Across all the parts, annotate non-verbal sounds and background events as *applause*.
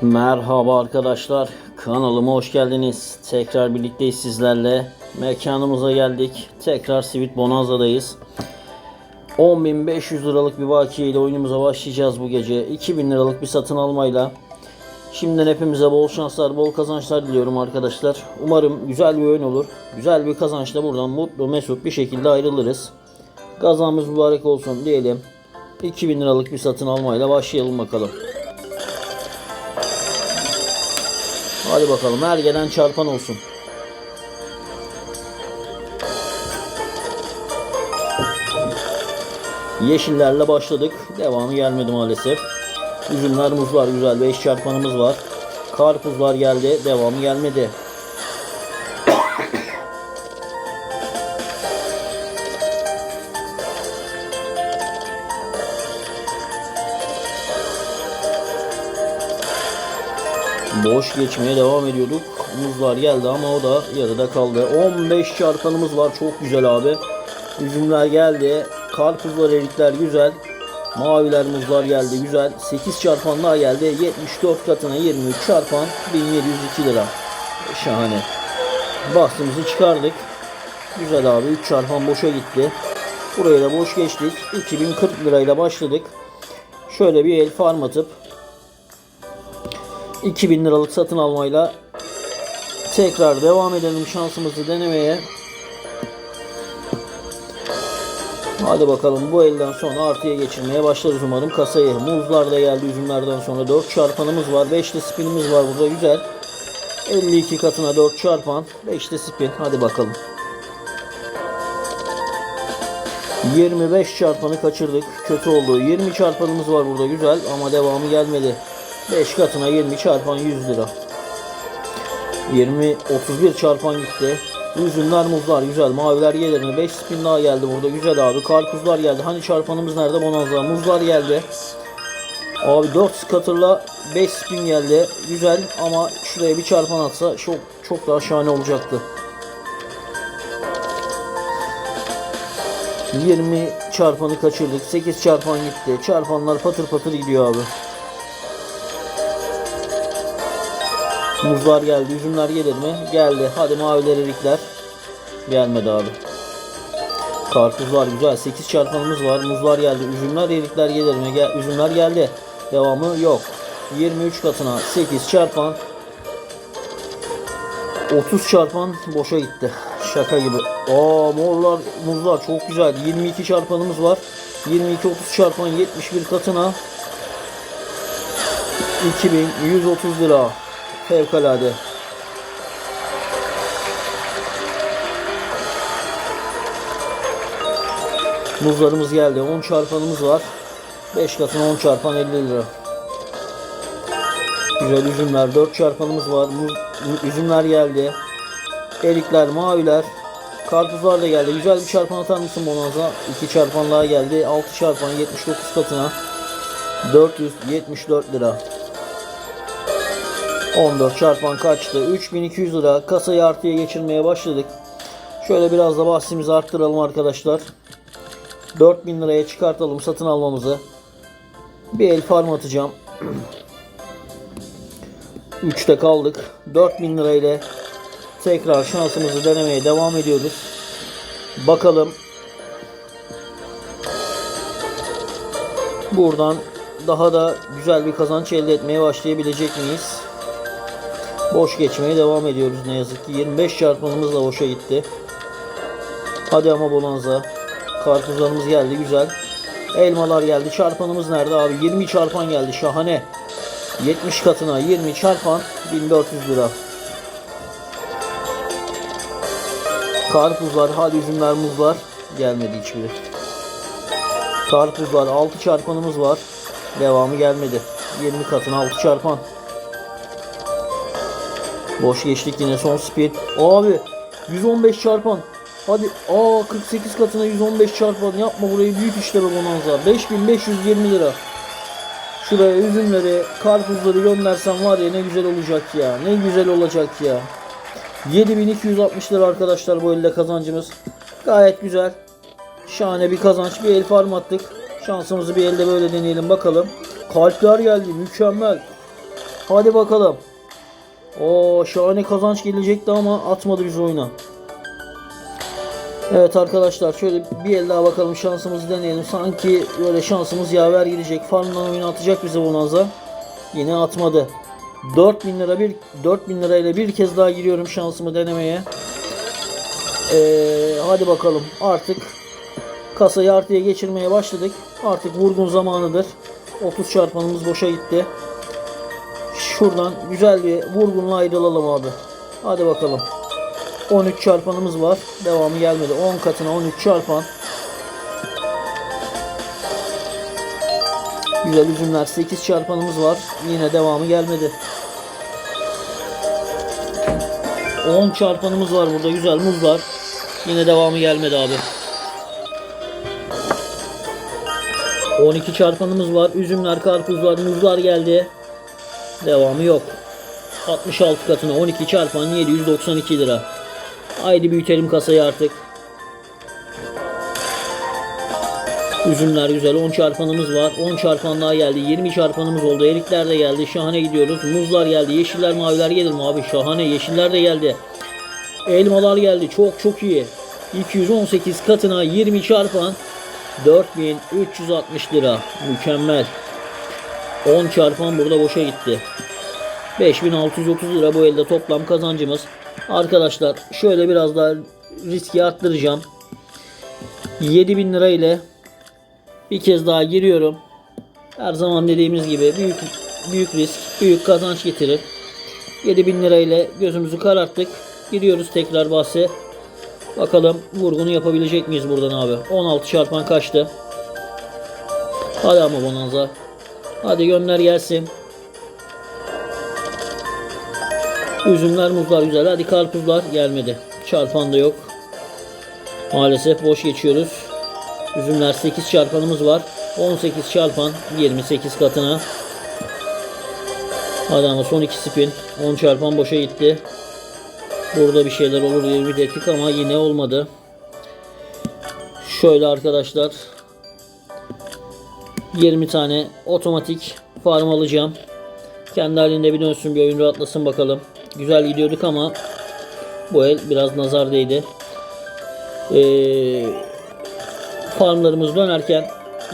Merhaba arkadaşlar. Kanalıma hoş geldiniz. Tekrar birlikteyiz sizlerle. Mekanımıza geldik. Tekrar Sweet Bonanza'dayız. 10.500 liralık bir bakiye ile oyunumuza başlayacağız bu gece. 2000 liralık bir satın almayla. Şimdiden hepimize bol şanslar, bol kazançlar diliyorum arkadaşlar. Umarım güzel bir oyun olur. Güzel bir kazançla buradan mutlu, mesut bir şekilde ayrılırız. Kazamız mübarek olsun diyelim. 2000 liralık bir satın almayla başlayalım bakalım. Hadi bakalım her gelen çarpan olsun. Yeşillerle başladık. Devamı gelmedi maalesef. Üzümler, muzlar güzel. 5 çarpanımız var. Karpuzlar geldi. Devamı gelmedi. Boş geçmeye devam ediyorduk. Muzlar geldi ama o da yarıda kaldı. 15 çarpanımız var. Çok güzel abi. Üzümler geldi. Karpuzlar, erikler güzel. Maviler, muzlar geldi. Güzel. 8 çarpan daha geldi. 74 katına 23 çarpan 1702 lira. Şahane. Bahsimizi çıkardık. Güzel abi. 3 çarpan boşa gitti. Buraya da boş geçtik. 2040 lirayla başladık. Şöyle bir el farm atıp 2000 liralık satın almayla tekrar devam edelim şansımızı denemeye. Hadi bakalım bu elden sonra artıya geçirmeye başlarız umarım kasayı. Muzlar da geldi üzümlerden sonra 4 çarpanımız var. 5'li spinimiz var burada güzel. 52 katına 4 çarpan. 5'li spin. Hadi bakalım. 25 çarpanı kaçırdık. Kötü oldu. 20 çarpanımız var burada güzel ama devamı gelmedi. 5 katına 20 çarpan 100 lira. 20 31 çarpan gitti. Üzümler muzlar güzel. Maviler gelir mi? 5 spin daha geldi burada. Güzel abi. Karpuzlar geldi. Hani çarpanımız nerede? Bonanza. Muzlar geldi. Abi 4 scatter'la 5 spin geldi. Güzel ama şuraya bir çarpan atsa çok çok daha şahane olacaktı. 20 çarpanı kaçırdık. 8 çarpan gitti. Çarpanlar patır patır gidiyor abi. Muzlar geldi. Üzümler gelir mi? Geldi. Hadi maviler erikler. Gelmedi abi. Karpuzlar güzel. 8 çarpanımız var. Muzlar geldi. Üzümler erikler gelir mi? Gel, üzümler geldi. Devamı yok. 23 katına 8 çarpan 30 çarpan boşa gitti. Şaka gibi. Aa morlar muzlar çok güzel. 22 çarpanımız var. 22 30 çarpan 71 katına 2130 lira. Fevkalade. Muzlarımız geldi. 10 çarpanımız var. 5 katına 10 çarpan 50 lira. Güzel üzümler. 4 çarpanımız var. Muz, üzümler geldi. Erikler, maviler. Karpuzlar da geldi. Güzel bir çarpan atar mısın Bonanza? 2 çarpan daha geldi. 6 çarpan 79 katına. 474 lira. 14 çarpan kaçtı? 3200 lira. Kasayı artıya geçirmeye başladık. Şöyle biraz da bahsimizi arttıralım arkadaşlar. 4000 liraya çıkartalım satın almamızı. Bir el farm atacağım. *clears throat* 3'te kaldık. 4000 lirayla tekrar şansımızı denemeye devam ediyoruz. Bakalım. Buradan daha da güzel bir kazanç elde etmeye başlayabilecek miyiz? Boş geçmeye devam ediyoruz ne yazık ki. 25 çarpanımız da boşa gitti. Hadi ama bonanza. Karpuzlarımız geldi güzel. Elmalar geldi. Çarpanımız nerede abi? 20 çarpan geldi. Şahane. 70 katına 20 çarpan 1400 lira. Karpuzlar, hadi üzümler, muzlar gelmedi hiçbiri. Karpuzlar 6 çarpanımız var. Devamı gelmedi. 20 katına 6 çarpan. Boş geçtik yine son speed. Abi 115 çarpan. Hadi aa 48 katına 115 çarpan. Yapma burayı büyük işte be bonanza. 5520 lira. Şuraya üzümleri, karpuzları göndersem var ya ne güzel olacak ya. Ne güzel olacak ya. 7260 lira arkadaşlar bu elde kazancımız. Gayet güzel. Şahane bir kazanç. Bir el farm attık. Şansımızı bir elde böyle deneyelim bakalım. Kalpler geldi. Mükemmel. Hadi bakalım. O şahane kazanç gelecekti ama atmadı biz oyuna. Evet arkadaşlar şöyle bir el daha bakalım şansımızı deneyelim. Sanki böyle şansımız yaver gidecek. Farmdan oyunu atacak bize Bonanza. Yine atmadı. 4000 lira bir 4000 lirayla bir kez daha giriyorum şansımı denemeye. Ee, hadi bakalım artık kasayı artıya geçirmeye başladık. Artık vurgun zamanıdır. 30 çarpanımız boşa gitti. Şuradan güzel bir vurgunla ayrılalım abi. Hadi bakalım. 13 çarpanımız var. Devamı gelmedi. 10 katına 13 çarpan. Güzel üzümler. 8 çarpanımız var. Yine devamı gelmedi. 10 çarpanımız var burada. Güzel muzlar. Yine devamı gelmedi abi. 12 çarpanımız var. Üzümler, karpuzlar, muzlar geldi. Devamı yok. 66 katına 12 çarpan 792 lira. Haydi büyütelim kasayı artık. Üzümler güzel. 10 çarpanımız var. 10 çarpan daha geldi. 20 çarpanımız oldu. Erikler de geldi. Şahane gidiyoruz. Muzlar geldi. Yeşiller maviler gelir mi abi? Şahane. Yeşiller de geldi. Elmalar geldi. Çok çok iyi. 218 katına 20 çarpan 4360 lira. Mükemmel. 10 çarpan burada boşa gitti. 5630 lira bu elde toplam kazancımız. Arkadaşlar şöyle biraz daha riski arttıracağım. 7000 lira ile bir kez daha giriyorum. Her zaman dediğimiz gibi büyük büyük risk, büyük kazanç getirir. 7000 lira ile gözümüzü kararttık. Giriyoruz tekrar bahse. Bakalım vurgunu yapabilecek miyiz buradan abi? 16 çarpan kaçtı. Hadi ama bonanza. Hadi gönder gelsin. Üzümler muzlar güzel. Hadi karpuzlar gelmedi. Çarpan da yok. Maalesef boş geçiyoruz. Üzümler 8 çarpanımız var. 18 çarpan 28 katına. Hadi ama son iki spin. 10 çarpan boşa gitti. Burada bir şeyler olur diye ümit ettik ama yine olmadı. Şöyle arkadaşlar. 20 tane otomatik farm alacağım. Kendi halinde bir dönsün bir oyun rahatlasın bakalım. Güzel gidiyorduk ama bu el biraz nazar değdi. Ee, farmlarımız dönerken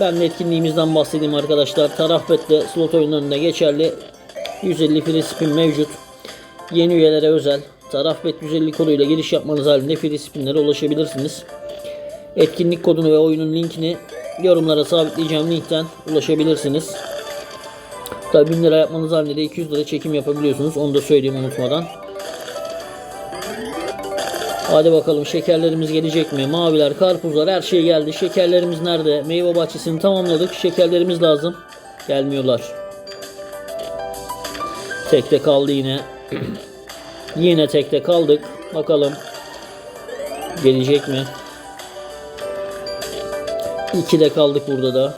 ben de etkinliğimizden bahsedeyim arkadaşlar. Taraf bette slot oyunlarında geçerli 150 free spin mevcut. Yeni üyelere özel taraf bet 150 koduyla giriş yapmanız halinde free spinlere ulaşabilirsiniz. Etkinlik kodunu ve oyunun linkini yorumlara sabitleyeceğim linkten ulaşabilirsiniz. Tabi 1000 lira yapmanız halinde de 200 lira çekim yapabiliyorsunuz. Onu da söyleyeyim unutmadan. Hadi bakalım şekerlerimiz gelecek mi? Maviler, karpuzlar her şey geldi. Şekerlerimiz nerede? Meyve bahçesini tamamladık. Şekerlerimiz lazım. Gelmiyorlar. Tekte kaldı yine. *clears throat* yine tekte kaldık. Bakalım. Gelecek mi? İki de kaldık burada da.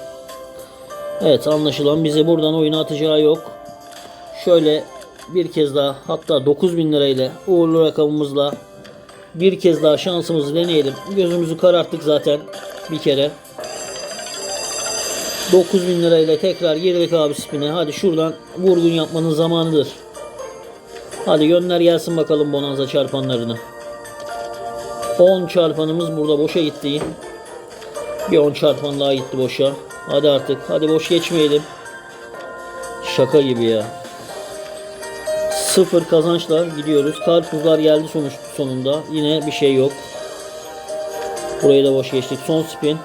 Evet anlaşılan bize buradan oyuna atacağı yok. Şöyle bir kez daha hatta 9000 lirayla uğurlu rakamımızla bir kez daha şansımızı deneyelim. Gözümüzü kararttık zaten bir kere. 9000 lirayla tekrar girdik abi spine. Hadi şuradan vurgun yapmanın zamanıdır. Hadi gönder gelsin bakalım bonanza çarpanlarını. 10 çarpanımız burada boşa gitti. Bir 10 çarpan daha gitti boşa. Hadi artık. Hadi boş geçmeyelim. Şaka gibi ya. Sıfır kazançla gidiyoruz. Karpuzlar geldi sonuç sonunda. Yine bir şey yok. Burayı da boş geçtik. Son spin.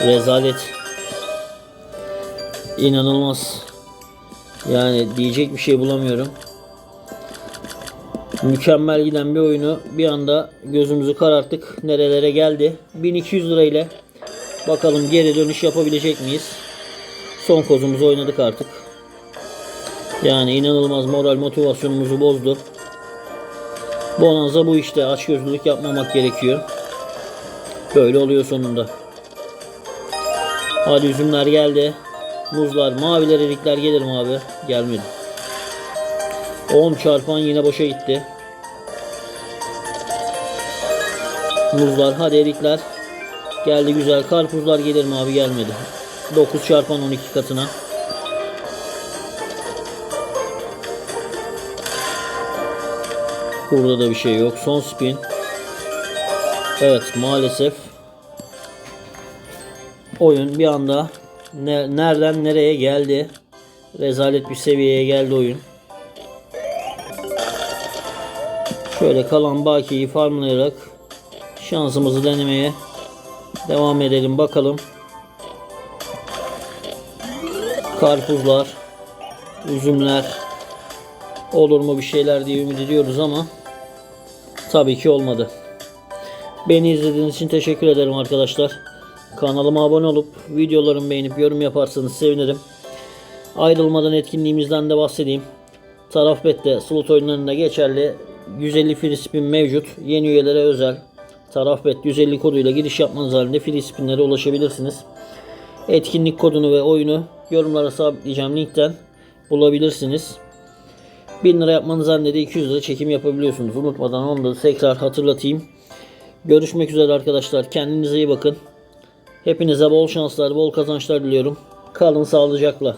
Rezalet. İnanılmaz. Yani diyecek bir şey bulamıyorum. Mükemmel giden bir oyunu bir anda gözümüzü kararttık. Nerelere geldi. 1200 lirayla bakalım geri dönüş yapabilecek miyiz? Son kozumuzu oynadık artık. Yani inanılmaz moral motivasyonumuzu bozdu. Bonanza bu işte. Açgözlülük yapmamak gerekiyor. Böyle oluyor sonunda. Hadi üzümler geldi. Muzlar, maviler, erikler gelir mi abi? Gelmedi. 10 çarpan yine boşa gitti. Muzlar hadi erikler. Geldi güzel. Karpuzlar gelir mi abi gelmedi. 9 çarpan 12 katına. Burada da bir şey yok. Son spin. Evet maalesef oyun bir anda ne, nereden nereye geldi. Rezalet bir seviyeye geldi oyun. Şöyle kalan bakiyi farmlayarak şansımızı denemeye devam edelim bakalım. Karpuzlar, üzümler olur mu bir şeyler diye ümit ediyoruz ama tabii ki olmadı. Beni izlediğiniz için teşekkür ederim arkadaşlar. Kanalıma abone olup videolarımı beğenip yorum yaparsanız sevinirim. Ayrılmadan etkinliğimizden de bahsedeyim. Taraf bette slot oyunlarında geçerli 150 free spin mevcut. Yeni üyelere özel. Taraf bet 150 koduyla giriş yapmanız halinde free spinlere ulaşabilirsiniz. Etkinlik kodunu ve oyunu yorumlara sabitleyeceğim linkten bulabilirsiniz. 1000 lira yapmanız halinde 200 lira çekim yapabiliyorsunuz. Unutmadan onu da tekrar hatırlatayım. Görüşmek üzere arkadaşlar. Kendinize iyi bakın. Hepinize bol şanslar, bol kazançlar diliyorum. Kalın sağlıcakla.